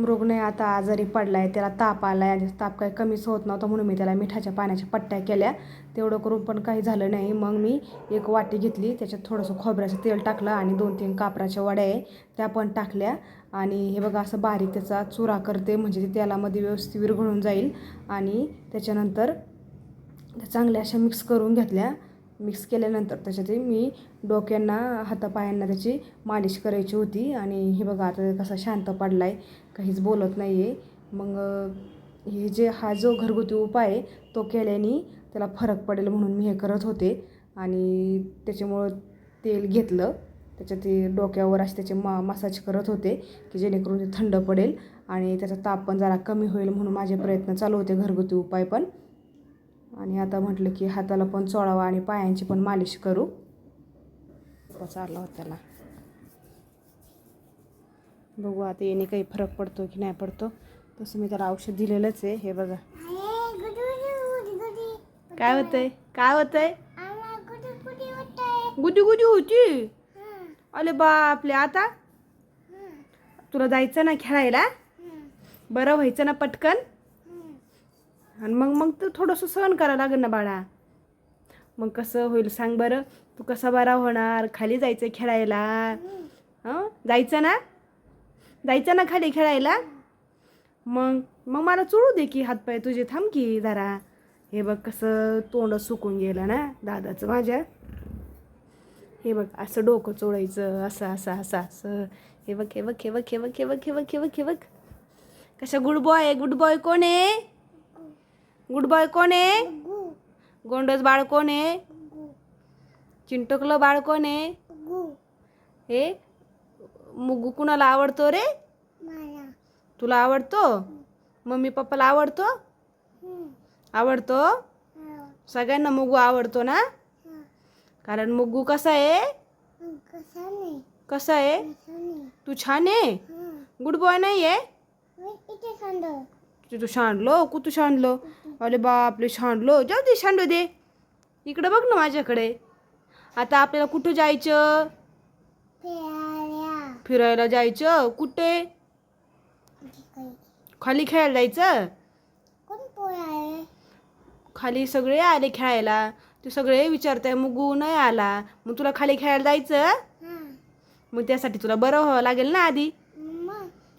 मृगने आता आजारी आहे त्याला ताप आलाय आणि ताप काही कमीच होत नव्हता म्हणून मी त्याला मिठाच्या पाण्याच्या पट्ट्या केल्या. तेवढं करून पण काही झालं नाही. मग मी एक वाटी घेतली त्याच्यात थोडंसं खोबऱ्याचं तेल टाकलं आणि दोन तीन कापराच्या वड्या आहे त्या पण टाकल्या. आणि हे बघा असं बारीक त्याचा चुरा करते म्हणजे ते तेलामध्ये व्यवस्थित विरघळून जाईल. आणि त्याच्यानंतर चांगल्या अशा मिक्स करून घेतल्या. मिक्स केल्यानंतर त्याच्यात मी डोक्यांना हातापायांना त्याची मालिश करायची होती. आणि हे बघा आता कसा शांत पडला आहे काहीच बोलत नाही आहे मग हे जे हा जो घरगुती उपाय आहे तो केल्याने त्याला फरक पडेल म्हणून मी हे करत होते. आणि त्याच्यामुळं तेल घेतलं. त्याच्या ते डोक्यावर असे त्याचे मा मसाज करत होते की जेणेकरून ते थंड पडेल. आणि त्याचा ताप पण जरा कमी होईल म्हणून माझे प्रयत्न चालू होते घरगुती उपाय पण. आणि आता म्हटलं की हाताला पण चोळावा आणि पायांची पण मालिश करू. चालला होता त्याला. बघू आता येणे काही फरक पडतो की नाही पडतो. तसं मी त्याला औषध दिलेलंच आहे. हे बघा. काय होतंय? काय होतंय? गुदी गुदी होती. अरे बापले आता? तुला जायचं ना खेळायला? बरं व्हायचं ना पटकन? आणि मग मग तर थोडंसं सहन करावं लागेल ना बाळा. मग कसं होईल सांग बरं. तू कसा बरा होणार? खाली जायचं खेळायला. हं? जायचं ना? जायचं ना खाली खेळायला? मग मग मला चोळू दे की हातपाय तुझे. थांब की जरा. हे बघ कसं तोंड सुकून गेलं ना दादाचं माझ्या. हे बघ असं डोकं चोळायचं असं असं असं असं. हे बघ हे बघ हे बघ हे बघ हे बघ हे बघ हे बघ हे बघ. कशा गुड बॉय गुड बॉय कोण आहे? गुड बॉय कोण आहे? गोंडस बाळ कोण आहे? चिंटकलं बाळ कोण आहे? हे मुगू कुणाला आवडतो रे? तुला आवडतो? मम्मी पप्पाला आवडतो? आवडतो? सगळ्यांना मुगू आवडतो ना? कारण मुगू कसा आहे? कसा आहे? तू छान आहे? गुड बॉय नाही आहे तू शांडलो कुठं शांडलो अरे बापले शांडलो जाऊ दे शांडू दे. इकडे बघ ना माझ्याकडे. आता आपल्याला कुठं जायचं? फिरायला. जायचं? कुठे? खाली खेळायला जायचं? खाली सगळे आले खेळायला. ते सगळे विचारताय मुगू नाही आला. मग तुला खाली खेळायला जायचं? मग त्यासाठी तुला बरं व्हावं लागेल ना आधी.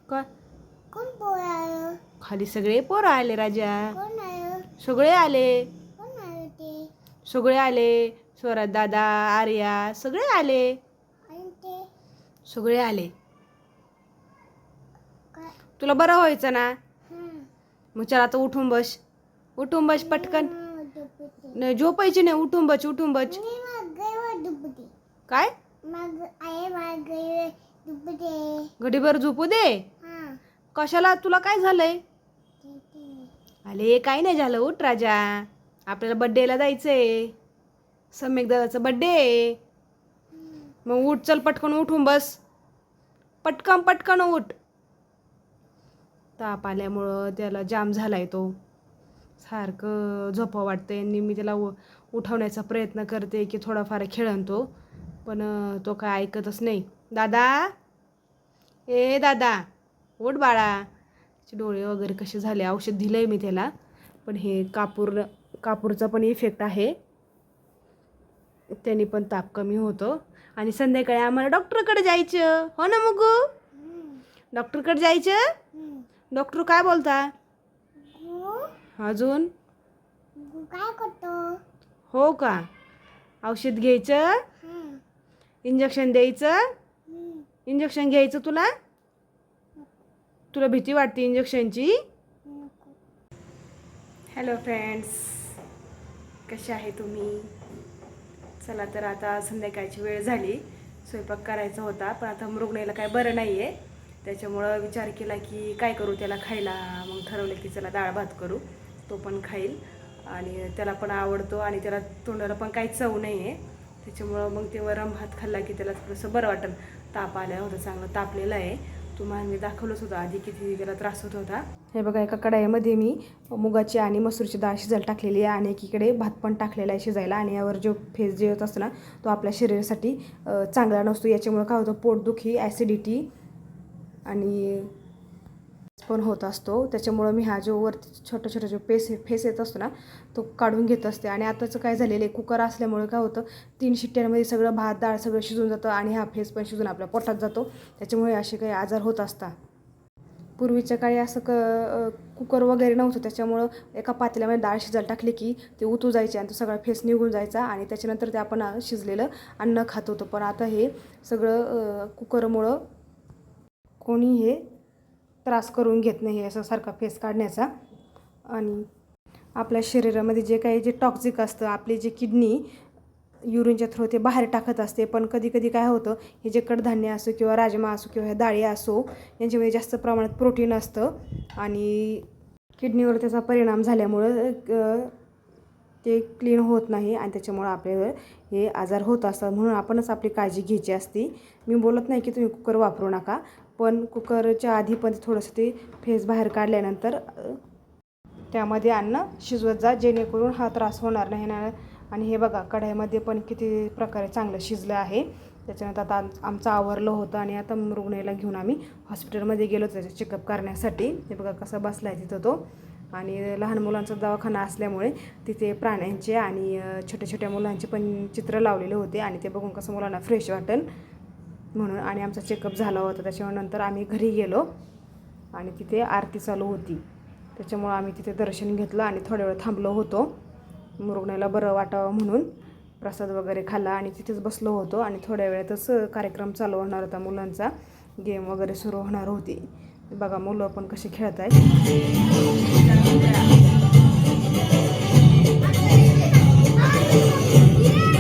का? खाली सगळे पोरं आले राजा. सगळे आले. सगळे आले. स्वरात दादा आर्या सगळे आले. सगळे आले. तुला बरं व्हायचं ना? मग चल आता उठून बस. उठून बस पटकन. नाही झोपायची नाही. उठून बस उठून बस. काय? घडीभर झोपू दे. कशाला? तुला काय झालंय? अरे काय नाही झालं उठ राजा. आपल्याला बड्डेला जायचंय. सम्यक दादाचा बड्डे मग उठ चल पटकन उठून बस. पटकन पटकन उठ. ताप आल्यामुळं त्याला जाम झालाय तो. सारखं झोपा वाटते आणि मी त्याला उ उठवण्याचा प्रयत्न करते की थोडाफार खेळन तो पण तो काय ऐकतच नाही. दादा? ए दादा. उठ बाळा. डोळे वगैरे कसे झाले औषध दिलं आहे मी त्याला. पण हे कापूर कापूरचा पण इफेक्ट आहे. त्याने पण ताप कमी होतो. आणि संध्याकाळी आम्हाला डॉक्टरकडे जायचं. हो ना मुगू? डॉक्टरकडे जायचं? डॉक्टर काय बोलता? अजून? काय करतो हो का? औषध घ्यायचं? इंजेक्शन द्यायचं? इंजेक्शन घ्यायचं तुला? तुला भीती वाटते इंजेक्शनची हॅलो फ्रेंड्स कसे आहे तुम्ही? चला तर आता संध्याकाळची वेळ झाली. स्वयंपाक करायचा होता पण आता मृगणीला काय बरं नाही आहे त्याच्यामुळं विचार केला की काय करू त्याला खायला? मग ठरवलं की चला डाळ भात करू. तो पण खाईल. आणि त्याला पण आवडतो आणि त्याला तोंडाला पण काही चव नाही आहे त्याच्यामुळं मग ते वरम भात खाल्ला की त्याला थोडंसं बरं वाटेल. ताप आल्या होता चांगलं तापलेलं आहे. तुम्हाला मी दाखवलंच होतं आधी किती त्याला त्रास होत होता. हे बघा एका कढाईमध्ये मी मुगाची आणि मसूरची डाळ शिजायला टाकलेली आहे आणि एकीकडे भात पण टाकलेला आहे शिजायला आणि यावर जो फेस जे होत असतो ना तो आपल्या शरीरासाठी चांगला नसतो. याच्यामुळे काय होतं पोटदुखी ॲसिडिटी आणि पण होत असतो. त्याच्यामुळं मी हा जो वरती छोटा छोटा जो पेस फेस येत असतो ना तो काढून घेत असते. आणि आताचं काय झालेलं आहे कुकर असल्यामुळे काय होतं तीन शिट्ट्यांमध्ये सगळं भात डाळ सगळं शिजून जातं आणि हा फेस पण शिजून आपल्या पोटात जातो. त्याच्यामुळे असे काही आजार होत असतात. पूर्वीच्या काळी असं क कुकर वगैरे नव्हतं. त्याच्यामुळं एका पातेल्यामध्ये डाळ शिजायला टाकली की ते उतू जायचे आणि तो सगळा फेस निघून जायचा आणि त्याच्यानंतर ते आपण शिजलेलं अन्न खात होतो. पण आता हे सगळं कुकरमुळं कोणी हे त्रास करून घेत नाही असं सारखा फेस काढण्याचा. आणि आपल्या शरीरामध्ये जे काही जे टॉक्झिक असतं आपली जी किडनी युरिनच्या थ्रू ते बाहेर टाकत असते. पण कधी कधी काय होतं हे जे कडधान्य असो किंवा राजमा असो किंवा ह्या डाळी असो यांच्यामध्ये जास्त प्रमाणात प्रोटीन असतं. आणि किडनीवर त्याचा परिणाम झाल्यामुळं ते क्लीन होत नाही आणि त्याच्यामुळं आपल्यावर हे आजार होत असतात. म्हणून आपणच आपली काळजी घ्यायची असते. मी बोलत नाही की तुम्ही कुकर वापरू नका. पण कुकरच्या आधी पण थोडंसं ते फेस बाहेर काढल्यानंतर त्यामध्ये अन्न शिजवत जा जेणेकरून हा त्रास होणार नाही. ना आणि हे बघा कढाईमध्ये पण किती प्रकारे चांगलं शिजलं आहे. त्याच्यानंतर आता आम- आमचं आवरलं होतं आणि आता रुग्णाला घेऊन आम्ही हॉस्पिटलमध्ये गेलो त्याचे चेकअप करण्यासाठी. हे बघा कसा बसला आहे तिथं तो. आणि लहान मुलांचा दवाखाना असल्यामुळे तिथे प्राण्यांचे आणि छोट्या छोट्या मुलांचे पण चित्र लावलेले होते आणि ते बघून कसं मुलांना फ्रेश वाटेल म्हणून आणि आमचा चेकअप झाला होता त्याच्यामुळे नंतर आम्ही घरी गेलो आणि तिथे आरती चालू होती. त्याच्यामुळं आम्ही तिथे दर्शन घेतलं आणि थोड्या वेळ थांबलो होतो. रुग्णाला बरं वाटावं म्हणून प्रसाद वगैरे खाल्ला आणि तिथेच बसलो होतो आणि थोड्या वेळातच कार्यक्रम चालू होणार होता मुलांचा. गेम वगैरे सुरू होणार होती. बघा मुलं पण कशी खेळत आहेत